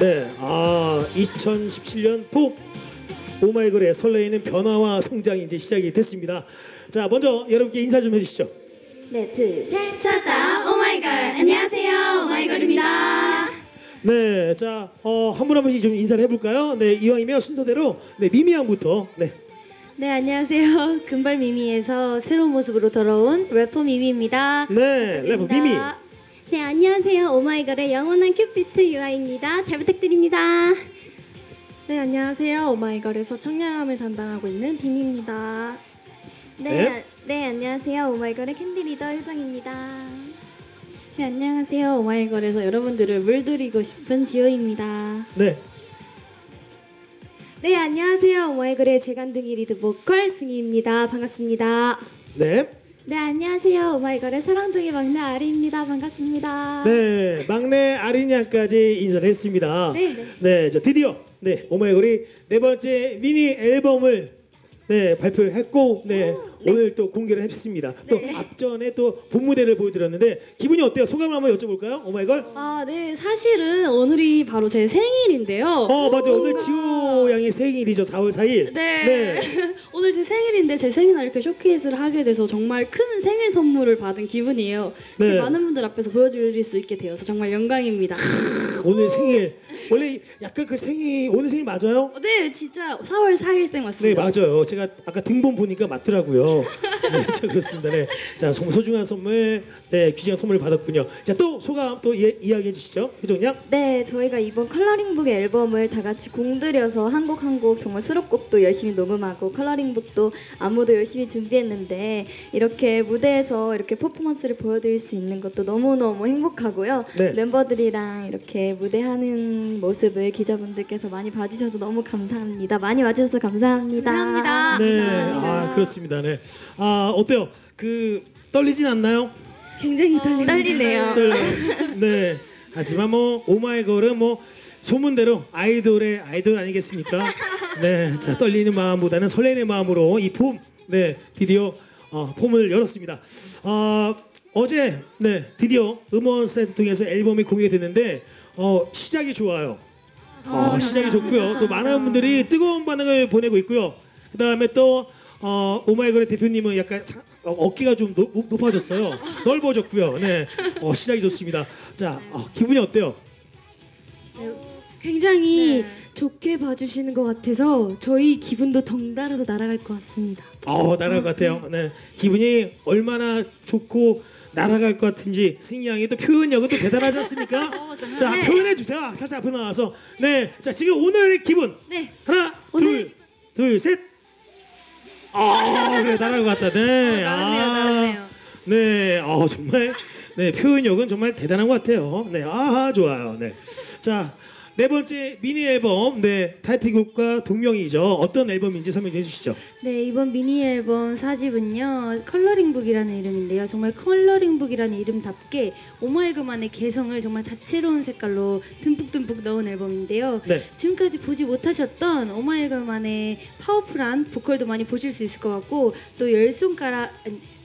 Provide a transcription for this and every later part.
네, 아 2017년 봄 오마이걸의 설레이는 변화와 성장이 이제 시작이 됐습니다. 자, 먼저 여러분께 인사 좀 해주시죠. 네, 둘, 셋. 찾다 오마이걸 안녕하세요 오마이걸입니다 네, 자, 어, 한 분 한 분씩 좀 인사를 해볼까요? 네, 이왕이면 순서대로 네 미미 양부터 네. 네, 안녕하세요. 금발 미미에서 새로운 모습으로 돌아온 래퍼 미미입니다. 네, 래퍼 미미. 네, 안녕하세요. 오마이걸의 영원한 큐피트 유아입니다. 잘 부탁드립니다. 네, 안녕하세요. 오마이걸에서 청량함을 담당하고 있는 빈입니다. 네. 네, 네, 안녕하세요. 오마이걸의 캔디 리더 효정입니다. 네 안녕하세요 오마이걸에서 여러분들을 물들이고 싶은 지호입니다 네, 네, 안녕하세요. 오마이걸의 재간둥이 리드 보컬 승희입니다. 반갑습니다. 네, 네 안녕하세요 오마이걸의 사랑둥이 막내 아리입니다 반갑습니다 네, 막내 아린 양까지 인사를 했습니다. 네, 네. 네, 자 드디어 네 오마이걸이 네 번째 미니 앨범을 네 발표를 했고 네, 오늘 또 공개를 했습니다. 또 앞전에 또 본무대를 보여드렸는데 기분이 어때요? 소감을 한번 여쭤볼까요? 오마이걸? 아 네 사실은 오늘이 바로 제 생일인데요 어 맞아 오늘 지호 양의 생일이죠 4월 4일. 네. 오늘 제 생일인데 제 생일날 이렇게 쇼케이스를 하게 돼서 정말 큰 생일 선물을 받은 기분이에요. 네. 이렇게 많은 분들 앞에서 보여드릴 수 있게 되어서 정말 영광입니다. 오늘 생일 원래 약간 그 생일 오늘 생일 맞아요? 네, 진짜 4월 4일생 네 맞습니다. 맞아요. 제가 아까 등본 보니까 맞더라고요. 네, 자, 그렇습니다. 네, 자 소- 소중한 선물, 네 귀중한 선물 받았군요. 자 또 소감 또 이, 이야기해 주시죠, 효정 양. 네, 저희가 이번 컬러링북 앨범을 다 같이 공들여서 한 곡 한 곡 정말 수록곡도 열심히 녹음하고 컬러링북도 안무도 열심히 준비했는데 이렇게 무대에서 이렇게 퍼포먼스를 보여드릴 수 있는 것도 너무너무 행복하고요. 네. 멤버들이랑 이렇게 무대하는 모습을 기자분들께서 많이 봐주셔서 너무 감사합니다. 많이 와주셔서 감사합니다. 감사합니다. 네, 아 그렇습니다. 네, 아 어때요? 그 떨리진 않나요? 굉장히 떨리네요. 떨려요. 네. 하지만 뭐 오마이걸은 뭐 소문대로 아이돌의 아이돌 아니겠습니까? 네. 자 떨리는 마음보다는 설레는 마음으로 이 폼, 네 드디어 어, 폼을 열었습니다. 어, 어제 네 드디어 음원 사이트 통해서 앨범이 공개됐는데 어, 시작이 좋아요. 어, 시작이 좋고요. 또 많은 분들이 뜨거운 반응을 보내고 있고요. 그 다음에 또 어, 오마이걸의 대표님은 약간 사- 어, 어깨가 좀 높, 높아졌어요. 넓어졌고요. 네, 어, 시작이 좋습니다. 자, 어, 기분이 어때요? 굉장히 좋게 봐주시는 것 같아서 저희 기분도 덩달아서 날아갈 것 같습니다. 어, 날아갈 것 같아요. 네, 기분이 얼마나 좋고 날아갈 것 같은지 승희 양이 또 표현력은 또 대단하지 않습니까? 자, 표현해 주세요. 아, 살짝 앞에 나와서. 네, 자 지금 오늘의 기분. 네. 하나, 둘, 둘, 셋. 아, 그래 날아갈 것 같다. 네. 나왔네요, 아, 나왔네요. 네, 어 정말 네 표현력은 정말 대단한 것 같아요. 네, 아하 좋아요. 네, 자. 네 번째 미니 앨범 네 타이틀곡과 동명이죠 어떤 앨범인지 설명해 주시죠. 네 이번 미니 앨범 사집은요 컬러링북이라는 이름인데요 정말 컬러링북이라는 이름답게 오마이걸만의 개성을 정말 다채로운 색깔로 듬뿍듬뿍 넣은 앨범인데요 네. 지금까지 보지 못하셨던 오마이걸만의 파워풀한 보컬도 많이 보실 수 있을 것 같고 또 열 손가락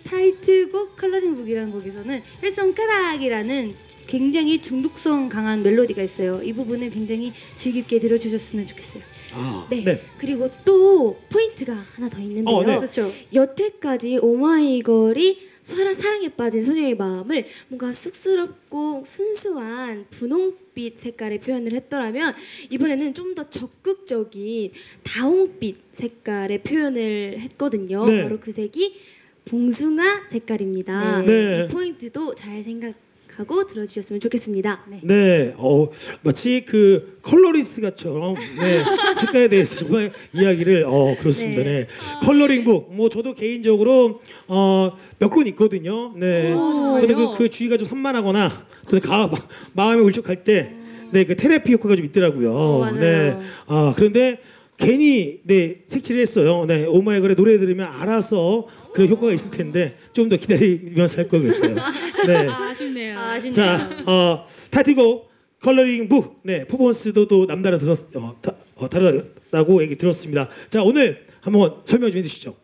타이틀곡 컬러링북이라는 곡에서는 열 손가락이라는 굉장히 중독성 강한 멜로디가 있어요 이 부분을 굉장히 즐겁게 들어주셨으면 좋겠어요. 아, 네. 그리고 또 포인트가 하나 더 있는데요. 어, 네. 그렇죠. 여태까지 오마이걸이 사랑, 사랑에 빠진 소녀의 마음을 뭔가 쑥스럽고 순수한 분홍빛 색깔의 표현을 했더라면 이번에는 좀 더 적극적인 다홍빛 색깔의 표현을 했거든요. 네. 바로 그 색이 봉숭아 색깔입니다. 네. 이 포인트도 잘 생각하고 들어주셨으면 좋겠습니다. 네. 네, 어 마치 그 컬러리스트가처럼 네 색깔에 대해서 정말 이야기를 어 그렇습니다. 네, 컬러링북 뭐 저도 개인적으로 어몇 권 있거든요. 네, 저도 그, 그 주의가 좀 산만하거나 또 가, 마, 마음이 울적할 때 네 그 테라피 효과가 좀 있더라고요. 맞아요. 네, 아 그런데 괜히 네 색칠을 했어요. 네 오마이 걸의 노래 들으면 알아서 그런 효과가 있을 텐데 좀 더 기다리면서 할 거겠어요. 네. 아쉽네요. 아쉽네요. 자, 어, 타이틀곡 컬러링 북, 네 퍼포먼스도 또 남다르 들었, 어, 다, 어, 다르다고 얘기 들었습니다. 자, 오늘 한번 설명 좀 해주시죠.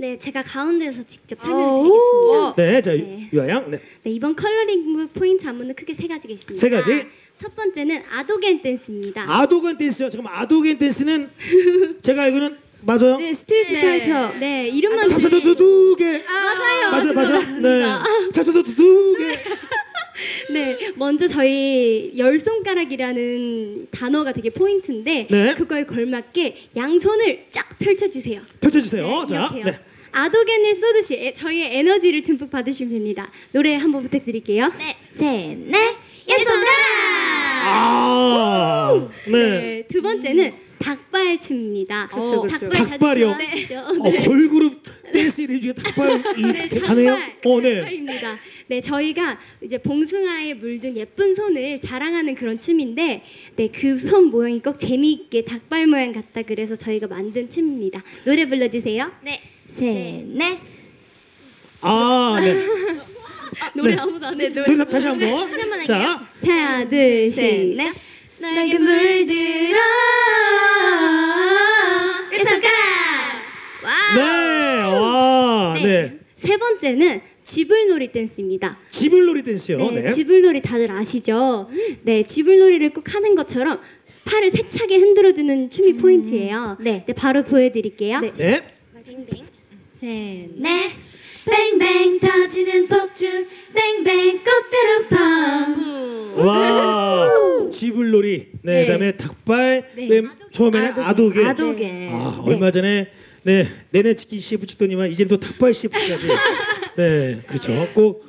네, 제가 가운데서 직접 설명을 드리겠습니다. 네, 자 네. 유아양, 네, 네, 이번 컬러링북 포인트 안무는 크게 세 가지가 있습니다. 세 가지? 첫 번째는 아도겐 댄스입니다. 아도겐 댄스요. 잠깐만 아도겐 댄스는 제가 알고는 맞아요. 네, 스트리트 파이터. 네, 이름만 잡사도 들으면- 두두개. 맞아요. 맞아요, 맞아요. 네, 잡사도 두두개. 네, 먼저 저희 열 손가락이라는 단어가 되게 포인트인데 네. 그거에 걸맞게 양손을 쫙 펼쳐주세요. 펼쳐주세요. 네, 자, 이렇게요. 네. 아도겐을 쏘듯이 에- 저희의 에너지를 듬뿍 받으시면 됩니다. 노래 한번 부탁드릴게요. 네, 셋, 넷, 왼손가락. 아, 네. 네, 두 번째는 닭발춤입니다. 그쵸, 그쵸. 닭발 닭발이요? 좋아하시죠? 어, 걸그룹 이름 중에 닭발 이 네, 가네요. 어, 네. 닭발입니다. 네, 저희가 이제 봉숭아에 물든 예쁜 손을 자랑하는 그런 춤인데, 네, 그 손 모양이 꼭 재미있게 닭발 모양 같다 그래서 저희가 만든 춤입니다. 노래 불러주세요. 네, 셋, 넷. 아, 네. 노래 네. 아무도 안 해줘. 노래 다시 한 번. 다시 한번 자, 할게요. 하나, 둘, 셋, 넷. 너에게 물들어 왼손가락. 네, 와, 네. 네. 세 번째는 쥐불놀이 댄스입니다. 지불놀이 댄스요. 네, 네. 쥐불놀이 다들 아시죠? 네, 쥐불놀이를 꼭 하는 것처럼 팔을 세차게 흔들어 주는 춤이 포인트예요. 네. 바로 보여 드릴게요. 네. 네. 셋, 넷. 뱅뱅 터지는 폭죽, 뱅뱅 꽃대로 팡. 와, 지불놀이. 네, 네. 그다음에 닭발. 네. 맨 처음에는 아도게. 아도겐. 아, 얼마 전에 네 내내 치킨 CF 찍더니만 이제 또 닭발 CF까지. 네, 그렇죠. 꼭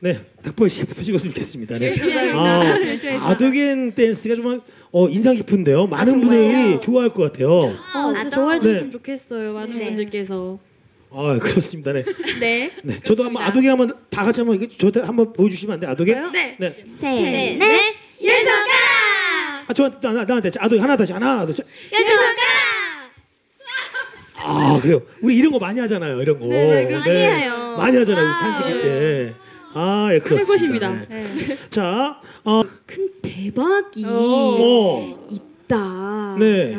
네, 닭발 CF도 찍었으면 좋겠습니다. 네. 아, 아도겐 댄스가 정말 어, 인상 깊은데요. 많은 분들이 좋아할 것 같아요. 아, 진짜 좋아해 주셨으면 네. 좋겠어요. 많은 네. 분들께서. 아, 그렇습니다. 네. 네. 네, 저도 한번 아도겐 한번 다 같이 한번 이거 저한테 한번 보여주시면 안 돼? 아도겐? 네. 네. 셋, 넷. 왼손가락. 아, 저한테 나, 나한테 아도겐 하나 다시 하나, 둘, 셋. 왼손가락. 아 그래요. 우리 이런 거 많이 하잖아요. 이런 거. 네, 네, 많이 해요. 많이 하잖아요. 우리 사진 찍을 때. 아, 예, 그렇습니다. 최고십니다. 네. 자, 어, 큰 대박이 어, 있다라고 네.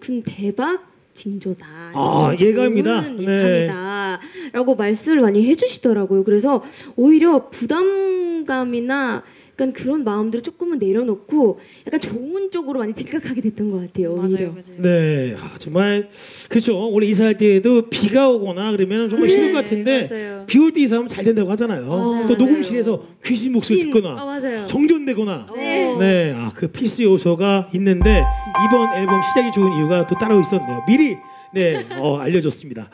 큰 대박 징조다. 아, 좀 예감이다. 네. 예감이다라고 말씀을 많이 해주시더라고요. 그래서 오히려 부담감이나 약간 그런 마음들을 조금은 내려놓고 약간 좋은 쪽으로 많이 생각하게 됐던 것 같아요. 오히려. 맞아요, 맞아요. 네, 아, 정말 그렇죠. 원래 이사할 때에도 비가 오거나 그러면 정말 싫을 것 같은데 맞아요. 비올 때 이사하면 잘 된다고 하잖아요. 또 녹음실에서 귀신 목소리 귀신. 듣거나 아, 맞아요. 정전되거나 네. 네, 아, 그 필수 요소가 있는데 이번 앨범 시작이 좋은 이유가 또 따로 있었네요. 미리 네, 어, 알려줬습니다.